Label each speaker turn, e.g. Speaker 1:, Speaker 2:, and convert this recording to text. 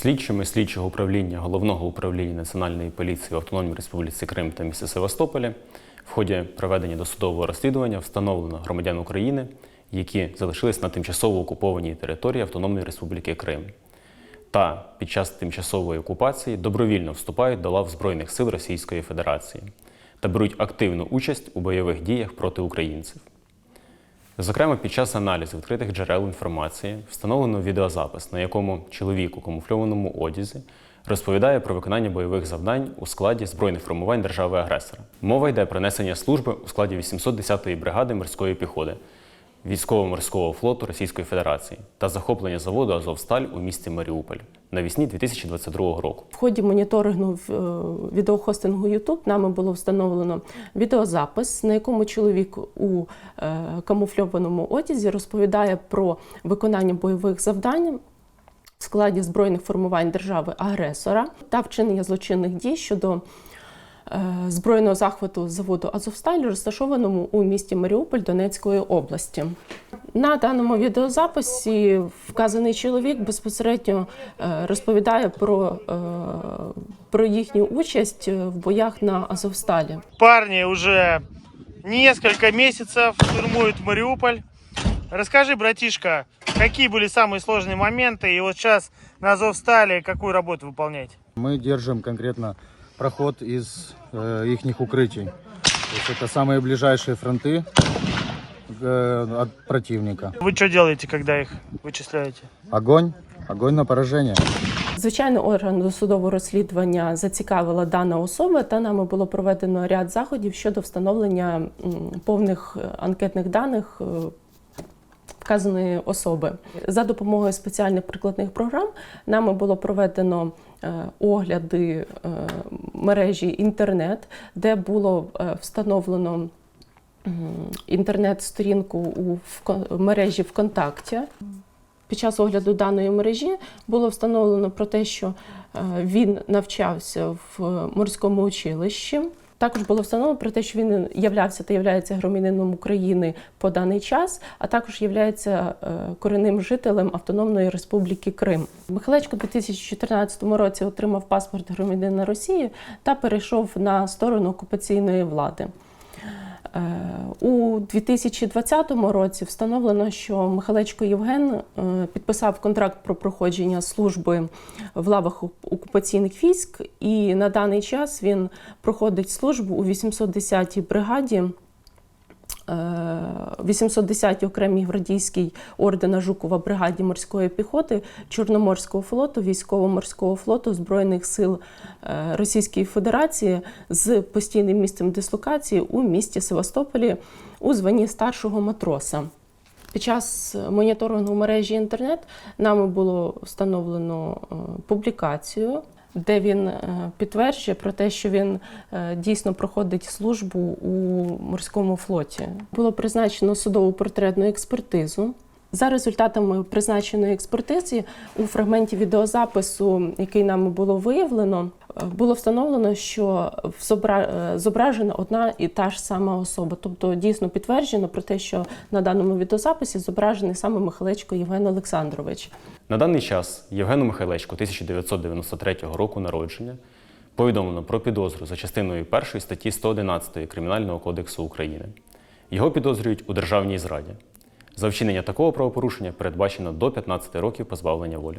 Speaker 1: Слідчими слідчого управління Головного управління Національної поліції в Автономній Республіці Крим та місті Севастополі в ході проведення досудового розслідування встановлено громадян України, які залишились на тимчасово окупованій території Автономної Республіки Крим та під час тимчасової окупації добровільно вступають до лав Збройних сил Російської Федерації та беруть активну участь у бойових діях проти українців. Зокрема, під час аналізу відкритих джерел інформації встановлено відеозапис, на якому чоловік у камуфльованому одязі розповідає про виконання бойових завдань у складі збройних формувань держави-агресора. Мова йде про несення служби у складі 810-ї бригади морської піхоти військово-морського флоту Російської Федерації та захоплення заводу Азовсталь у місті Маріуполь навесні 2022 року.
Speaker 2: В ході моніторингу е, відеохостингу YouTube нами було встановлено відеозапис, на якому чоловік у е, камуфльованому одязі розповідає про виконання бойових завдань в складі збройних формувань держави-агресора та вчинення злочинних дій щодо збройного захвату заводу Азовсталь, розташованому у місті Маріуполь Донецької області. На даному відеозаписі вказаний чоловік безпосередньо е, розповідає про, е, про їхню участь в боях на Азовсталі.
Speaker 3: Парни уже несколько месяцев штурмуют Мариуполь. Расскажи, братишка, какие были самые сложные моменты, и вот сейчас на Азовстале какую работу выполнять?
Speaker 4: Мы держим конкретно проход из э, их укрытий. То есть это самые ближайшие фронты э, от противника.
Speaker 3: Вы что делаете, когда их вычисляете?
Speaker 4: Огонь, огонь на поражение.
Speaker 2: Звичайно, орган досудового розслідування зацікавила дана особа, та нами було проведено ряд заходів щодо встановлення м, повних е, анкетних даних. Вказаної особи за допомогою спеціальних прикладних програм нами було проведено е, огляди е, мережі інтернет, де було е, встановлено інтернет-сторінку у мережі ВКонтакті. Під час огляду даної мережі було встановлено про те, що він навчався в морському училищі. Також було встановлено про те, що він являвся та являється громадянином України по даний час, а також являється е, корінним жителем Автономної Республіки Крим. Михайлечко у 2014 році отримав паспорт громадянина Росії та перейшов на сторону окупаційної влади. Е, У 2020 році встановлено, що Михалечко Євген е, підписав контракт про проходження служби в лавах окупаційних військ, і на даний час він проходить службу у 810-й бригаді. Е, 810-й окремій гвардійській ордена Жукова бригаді морської піхоти Чорноморського флоту, військово-морського флоту Збройних сил е, Російської Федерації з постійним місцем дислокації у місті Севастополі у званні старшого матроса. Під час моніторингу мережі інтернет нами було встановлено е, публікацію, де він е, підтверджує про те, що він е, дійсно проходить службу у морському флоті. Було призначено судову портретну експертизу. За результатами призначеної експертизи у фрагменті відеозапису, який нами було виявлено, було встановлено, що е, зображена одна і та ж сама особа. Тобто дійсно підтверджено про те, що на даному відеозаписі зображений саме Михайлечко Євген Олександрович.
Speaker 1: На даний час Євгену Михайлечку 1993 року народження повідомлено про підозру за частиною 1 статті 111 Кримінального кодексу України. Його підозрюють у державній зраді. За вчинення такого правопорушення передбачено до 15 років позбавлення волі.